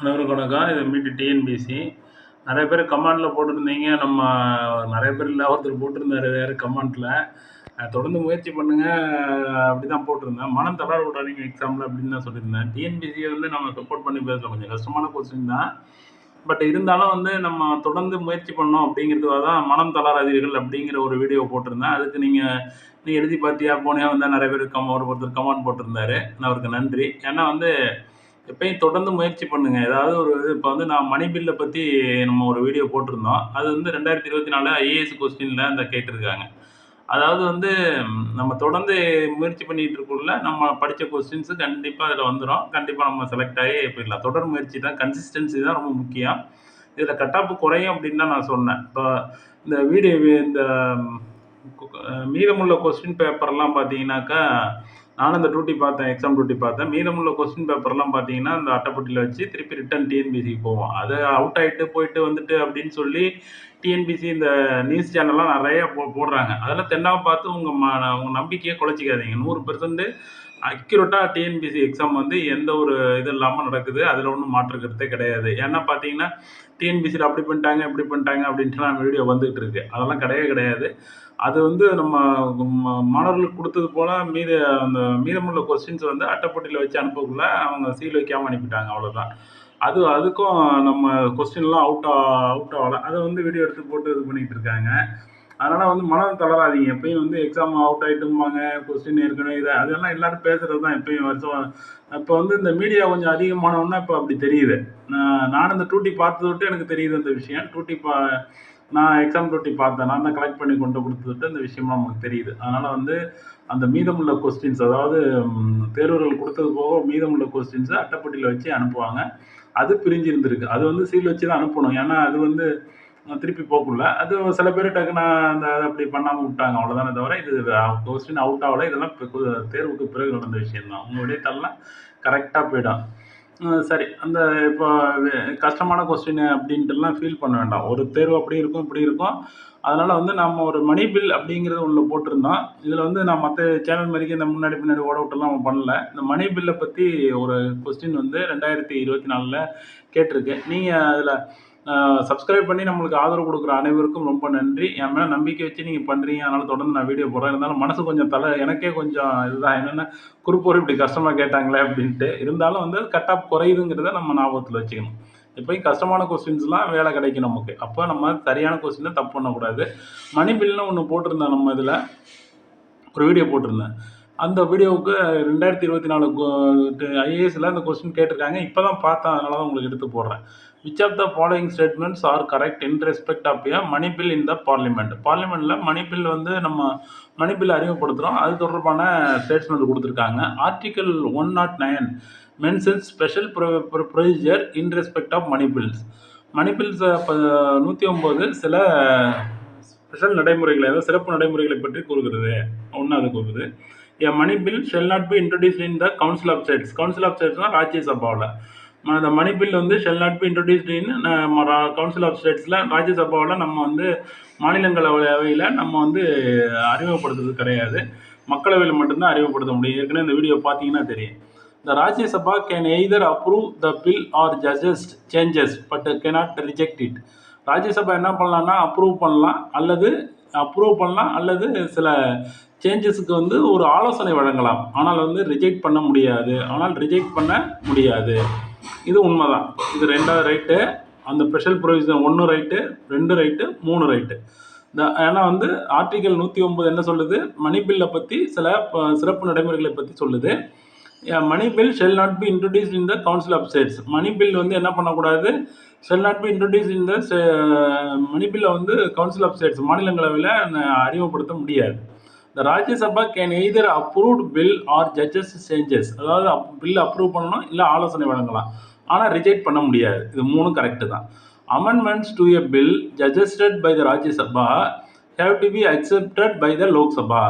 அனைவருக்கும் வணக்கம் இது மீட்டு டிஎன்பிசி நிறைய பேர் கமெண்டில் போட்டிருந்தீங்க. நம்ம நிறைய பேர் இல்லை ஒருத்தர் போட்டிருந்தாரு வேறு கமெண்ட்டில் தொடர்ந்து முயற்சி பண்ணுங்கள் அப்படி தான் போட்டிருந்தேன். மனம் தளர விடாதீங்க எக்ஸாமில் அப்படின்னு தான் சொல்லியிருந்தேன். டிஎன்பிசியை வந்து நம்ம சப்போர்ட் பண்ணி பேசலாம் கொஞ்சம் கஷ்டமான கொஸ்டின் தான். பட் இருந்தாலும் வந்து நம்ம தொடர்ந்து முயற்சி பண்ணோம் அப்படிங்கிறதுக்காக தான் மனம் தளராதீர்கள் அப்படிங்கிற ஒரு வீடியோ போட்டிருந்தேன். அதுக்கு நீங்கள் நீ எழுதி பார்த்தியா? போனியா? வந்தால் நிறைய பேர் கம் ஒரு ஒருத்தர் கமெண்ட் போட்டிருந்தாரு. அவருக்கு நன்றி. ஏன்னா வந்து எப்பயும் தொடர்ந்து முயற்சி பண்ணுங்க. ஏதாவது ஒரு இது இப்போ வந்து நான் மணி பில்லை பற்றி நம்ம ஒரு வீடியோ போட்டிருந்தோம். அது வந்து ரெண்டாயிரத்தி இருபத்தி நாலு ஐஏஎஸ் கொஸ்டின்ல அந்த கேட்டிருக்காங்க. அதாவது வந்து நம்ம தொடர்ந்து முயற்சி பண்ணிட்டு இருக்கக்குள்ள நம்ம படித்த கொஸ்டின்ஸு கண்டிப்பாக அதில் வந்துடும் கண்டிப்பாக நம்ம செலக்ட் ஆகி போயிடலாம். தொடர் முயற்சி தான் கன்சிஸ்டன்சி தான் ரொம்ப முக்கியம். இதில் கட்டாப்பு குறையும் அப்படின்னு தான் நான் சொன்னேன். இப்போ இந்த வீடியோ இந்த மீதமுள்ள கொஸ்டின் பேப்பர்லாம் பார்த்தீங்கன்னாக்கா நானும் அந்த டியூட்டி பார்த்தேன் எக்ஸாம் டியூட்டி பார்த்தேன். மீதமுள்ள கொஸ்டின் பேப்பர்லாம் பார்த்தீங்கன்னா அந்த அட்டைப்பட்டியில் வச்சு திருப்பி ரிட்டன் டிஎன்பிசிக்கு போவோம். அது அவுட் ஆகிட்டு போயிட்டு வந்துட்டு அப்படின்னு சொல்லி டிஎன்பிசி இந்த நியூஸ் சேனல்லாம் நிறைய போ போடுறாங்க. அதெல்லாம் தென்னாவை பார்த்து உங்கள் ம உங்கள் நம்பிக்கையை குலைச்சிக்காதீங்க. நூறு பெர்சன்ட்டு அக்யூரேட்டாக டிஎன்பிசி எக்ஸாம் வந்து எந்த ஒரு இது இல்லாமல் நடக்குது. அதில் ஒன்றும் மாற்றுக்கிறதே கிடையாது. ஏன்னா பார்த்தீங்கன்னா டிஎன்பிசியில் அப்படி பண்ணிட்டாங்க இப்படி பண்ணிட்டாங்க அப்படின்ட்டு நான் வீடியோ வந்துகிட்டு இருக்கு. அதெல்லாம் கிடையவே கிடையாது. அது வந்து நம்ம ம- மாணவர்களுக்கு கொடுத்தது போல் மீத அந்த மீதமுள்ள கொஸ்டின்ஸ் வந்து அட்டைப்பட்டியில் வச்சு அனுப்பக்குள்ள அவங்க சீல் வைக்காமல் அனுப்பிட்டாங்க. அவ்வளோதான் அது அதுக்கும் நம்ம கொஸ்டின்லாம் அவுட் அவுட் ஆகலை. அதை வந்து வீடியோ எடுத்து போட்டு இது பண்ணிகிட்டு இருக்காங்க. அதனால் வந்து மனம் தளராதீங்க. எப்பயும் வந்து எக்ஸாம் அவுட் ஆகிட்டும்பாங்க கொஸ்டின் ஏற்கனவே இதை அதெல்லாம் எல்லாரும் பேசுறது தான் எப்பயும் வருஷம். இப்போ வந்து இந்த மீடியா கொஞ்சம் அதிகமானவொன்னா இப்போ அப்படி தெரியுது. நான் நானும் இந்த டூட்டி பார்த்தது விட்டு எனக்கு தெரியுது அந்த விஷயம். டூட்டி பா நான் எக்ஸாம் டூட்டி பார்த்தேன். நான் தான் கலெக்ட் பண்ணி கொண்டு கொடுத்துட்டு இந்த விஷயம்லாம் நமக்கு தெரியுது. அதனால் வந்து அந்த மீதமுள்ள கொஸ்டின்ஸ் அதாவது தேர்வுகள் தேர்வர்கள் கொடுத்தது போக மீதமுள்ள கொஸ்டின்ஸை அட்டைப்பட்டியில் வச்சு அனுப்புவாங்க. அது பிரிஞ்சு இருந்திருக்கு. அது வந்து சீல் வச்சு தான் அனுப்பணும். ஏன்னா அது வந்து திருப்பி போகக்குள்ள. அது சில பேர் டக்குன்னு அந்த அப்படி பண்ணாமல் விட்டாங்க. அவ்வளோதானே தவிர இது கொஸ்டின் அவுட் ஆகலை. இதெல்லாம் தேர்வுக்கு பிறகு நடந்த விஷயம்தான். உங்களுடைய தரலாம் கரெக்டாக போயிடும். சரி. அந்த இப்போ கஷ்டமான கொஸ்டின் அப்படின்ட்டுலாம் ஃபீல் பண்ண வேண்டாம். ஒரு தேர்வு அப்படி இருக்கும் இப்படி இருக்கும். அதனால் வந்து நம்ம ஒரு மணி பில் அப்படிங்கிறது ஒன்று போட்டிருந்தோம். இதில் வந்து நான் மற்ற சேனல் மாதிரிக்கு இந்த முன்னாடி பின்னாடி ஓட விட்டுலாம் பண்ணல. இந்த மணி பில்லை பற்றி ஒரு கொஸ்டின் வந்து ரெண்டாயிரத்தி இருபத்தி நாலில் கேட்டிருக்கேன். நீங்கள் அதில் சப்ஸ்கிரைப் பண்ணி நம்மளுக்கு ஆதரவு கொடுக்குற அனைவருக்கும் ரொம்ப நன்றி. என் மேலே நம்பிக்கை வச்சு நீங்கள் பண்ணுறீங்க அதனால் தொடர்ந்து நான் வீடியோ போடுறேன். இருந்தாலும் மனசு கொஞ்சம் தலை எனக்கே கொஞ்சம் இதுதான். என்னென்ன குறுப்போர் இப்படி கஷ்டமாக கேட்டாங்களே அப்படின்ட்டு. இருந்தாலும் வந்து கட் ஆஃப் குறையுதுங்கிறத நம்ம ஞாபகத்தில் வச்சுக்கணும். இப்போ கஷ்டமான கொஸ்டின்ஸ்லாம் வேலை கிடைக்கும் நமக்கு. அப்போ நம்ம சரியான கொஸ்டின் தப்பு பண்ணக்கூடாது. மணி பில்னு ஒன்று போட்டிருந்தேன் நம்ம இதில். ஒரு வீடியோ போட்டிருந்தேன். அந்த வீடியோவுக்கு ரெண்டாயிரத்தி இருபத்தி நாலு ஐஏஎஸ்ல அந்த கொஸ்டின் கேட்டிருக்காங்க. இப்போ தான் பார்த்தேன் அதனால தான் உங்களுக்கு எடுத்து போடுறேன். Which of the following statements are correct in respect of a money bill in the parliament பார்லிமெண்ட்டில் மணி பில் வந்து நம்ம மணி பில் அறிமுகப்படுத்துகிறோம் அது தொடர்பான ஸ்டேட்மெண்ட் கொடுத்துருக்காங்க. Article one not nine mentions special procedure in respect of money bills money bills நூற்றி ஒம்பது சில ஸ்பெஷல் நடைமுறைகளை அதாவது சிறப்பு நடைமுறைகளை பற்றி கூறுகிறது. ஒன்றாவது கூறுது. A money bill shall not be introduce in the council of states council of ஸ்டேட்ஸ்னால் ராஜ்யசபாவில் அந்த மணி பில் வந்து shall not be introduced in council of ஸ்டேட்ஸில் ராஜ்யசபாவில் நம்ம வந்து மாநிலங்களவையில் நம்ம வந்து அறிமுகப்படுத்துறது கிடையாது. மக்களவையில் மட்டும்தான் அறிமுகப்படுத்த முடியும். ஏற்கனவே இந்த வீடியோ பார்த்தீங்கன்னா தெரியும். The Rajya Sabha can either approve the bill or just changes but but reject it it. Rajya Sabha என்ன பண்ணலாம்னா அப்ரூவ் பண்ணலாம் அல்லது அப்ரூவ் பண்ணலாம் அல்லது சில சேஞ்சஸுக்கு வந்து ஒரு ஆலோசனை வழங்கலாம். ஆனால் வந்து ரிஜெக்ட் பண்ண முடியாது. ஆனால் ரிஜெக்ட் பண்ண முடியாது. இது உண்மைதான். இது ரெண்டாவது ரைட்டு அந்த ஸ்பெஷல் ப்ரொவிஷன் ஒன்று ரைட்டு ரெண்டு ரைட்டு மூணு ரைட்டு இந்த ஏன்னா வந்து ஆர்டிகல் நூற்றி ஒம்பது என்ன சொல்லுது? மணி பில்லை பற்றி சில ப- சிறப்பு நடைமுறைகளை பற்றி சொல்லுது. Money bill shall not be introduce in the council of states money bill வந்து என்ன பண்ணக்கூடாது? Shall not be introduce in the money பில்லை வந்து கவுன்சில் ஆஃப் ஸ்டேட்ஸ் மாநிலங்களவையில் அறிமுகப்படுத்த முடியாது. இந்த Rajya Sabha can either approved bill or judges changes அதாவது அப் பில் அப்ரூவ் பண்ணணும் இல்லை ஆலோசனை வழங்கலாம். ஆனால் ரிஜெக்ட் பண்ண முடியாது. இது மூணும் கரெக்டு தான். Amendments to a bill suggested by the Rajya Sabha have to be accepted by the Lok Sabha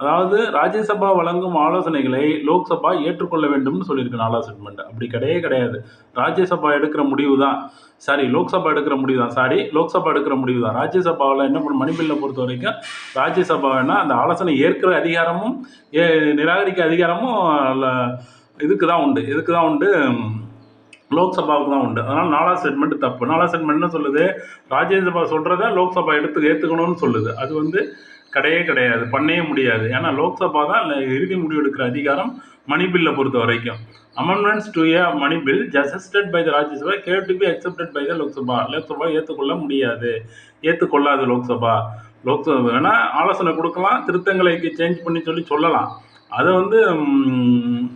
அதாவது ராஜ்யசபா வழங்கும் ஆலோசனைகளை லோக்சபா ஏற்றுக்கொள்ள வேண்டும்னு சொல்லியிருக்கு நாலாவது செட்மெண்ட் அப்படி கிடையவே கிடையாது. ராஜ்யசபா எடுக்கிற முடிவு தான். சாரி லோக்சபா எடுக்கிற முடிவு தான். சாரி லோக்சபா எடுக்கிற முடிவு தான். ராஜ்யசபாவில் என்ன பண்ண மணிபில்லை பொறுத்த வரைக்கும் ராஜ்யசபா வேணால் அந்த ஆலோசனை ஏற்கிற அதிகாரமும் ஏ நிராகரிக்க அதிகாரமும் இதுக்கு தான் உண்டு. இதுக்கு தான் உண்டு லோக்சபாவுக்கு தான் உண்டு. அதனால் நாலாவது செட்மெண்ட் தப்பு. நாலாவது செட்மெண்ட் என்ன சொல்லுது? ராஜ்யசபா சொல்கிறத லோக்சபா எடுத்து ஏற்றுக்கணும்னு சொல்லுது. அது வந்து கிடையவே கிடையாது. பண்ணவே முடியாது. ஏன்னா லோக்சபா தான் இறுதி முடிவு எடுக்கிற அதிகாரம் மணி பில்லை பொறுத்த வரைக்கும். Amendments to a money bill suggested by the Rajya Sabha get to be accepted by the Lok Sabha Lok Sabha ஏற்றுக்கொள்ள முடியாது. ஏற்றுக்கொள்ளாது லோக்சபா. லோக்சபா வேணால் ஆலோசனை கொடுக்கலாம் திருத்தங்களை சேஞ்ச் பண்ணி சொல்லி சொல்லலாம். அதை வந்து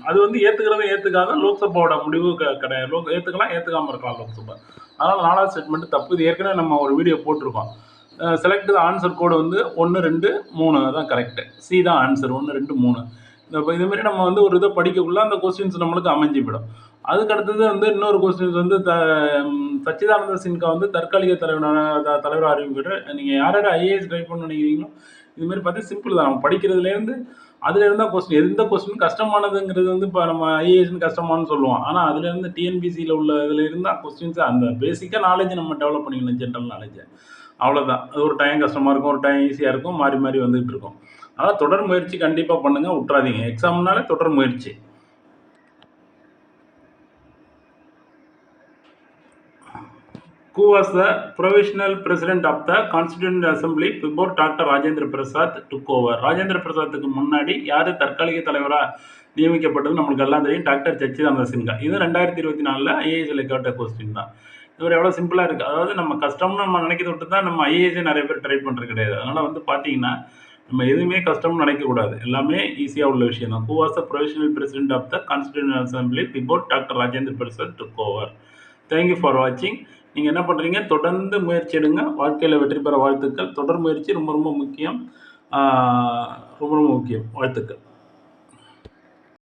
அது வந்து ஏற்றுக்கிறத ஏற்றுக்காத லோக்சபாவோட முடிவு க கிடையாது. லோக் ஏற்றுக்கலாம் ஏற்றுக்காமல் இருக்கலாம் லோக்சபா. அதனால் நாலாவது ஸ்டேட்மெண்ட் தப்பு. இது ஏற்கனவே நம்ம ஒரு வீடியோ போட்டிருக்கோம். செலக்ட் ஆன்சர் கோடு வந்து ஒன்று ரெண்டு மூணு. தான் கரெக்டு சி தான் ஆன்சர் ஒன்று ரெண்டு மூணு. இந்த இதுமாரி நம்ம வந்து ஒரு இதை படிக்கக்குள்ள அந்த கொஸ்டின்ஸ் நம்மளுக்கு அமைஞ்சு போயிடும். அதுக்கு அடுத்தது வந்து இன்னொரு கொஸ்டின்ஸ் வந்து த சச்சிதானந்த சின்கா வந்து தற்காலிக தலைவராக தலைவராக அறிவிக்கிட்டு நீங்கள் யார் யார் ஐஏஎஸ் ட்ரை பண்ண நினைக்கிறீங்களோ இதுமாரி பார்த்து சிம்பிள் தான். நம்ம படிக்கிறதுலேருந்து அதில் இருந்தால் கொஸ்டின் எந்த கொஸ்டின் கஷ்டமானதுங்கிறது வந்து இப்போ நம்ம ஐஏஎஸ்னு கஷ்டமானு சொல்லுவோம். ஆனால் அதுலேருந்து டிஎன்பிசியில் உள்ள இதில் இருந்தால் கொஸ்டின்ஸ் அந்த பேசிக்காக நாலேஜ் நம்ம டெவலப் பண்ணிக்கணும் ஜென்ரல் நாலேஜை அவ்வளோதான் அது ஒரு டைம் கஷ்டமாக இருக்கும் ஒரு டைம் ஈஸியாக இருக்கும் மாறி மாறி வந்துகிட்டு இருக்கும். அதனால் தொடர் முயற்சி கண்டிப்பாக பண்ணுங்கள் விட்றாதீங்க எக்ஸாம்னாலே தொடர் முயற்சி. Who was the provisional president of the constituent assembly before doctor Rajendra Prasad took over Rajendra பிரசாத்துக்கு முன்னாடி யார் தற்காலிக தலைவராக நியமிக்கப்பட்டது நம்மளுக்கு எல்லாம் தெரியும். டாக்டர் சச்சிதானந்த சின்ஹா இது ரெண்டாயிரத்தி இருபத்தி நாலில் ஐஏஎஸ்ல கேட்ட கொஸ்டின் தான். இவர் எவ்வளோ சிம்பிளாக இருக்குது அதாவது நம்ம கஷ்டம்னு நம்ம நினைக்கிறத விட்டு தான் நம்ம ஐஏஎஸ்ஸே நிறைய பேர் ட்ரை பண்ணுறது கிடையாது. அதனால் வந்து பார்த்தீங்கன்னா நம்ம எதுவுமே கஷ்டம்னு நினைக்கக்கூடாது எல்லாமே ஈஸியாக உள்ள விஷயம் தான். கூவாஸ் was the provisional president of the constituent assembly doctor Rajendra Prasad took over? Thank you for வாட்சிங் நீங்கள் என்ன பண்ணுறீங்க தொடர்ந்து முயற்சி எடுங்க. வாழ்க்கையில் வெற்றி பெற வாழ்த்துக்கள். தொடர் முயற்சி ரொம்ப ரொம்ப முக்கியம். ரொம்ப ரொம்ப முக்கியம். வாழ்த்துக்கள்.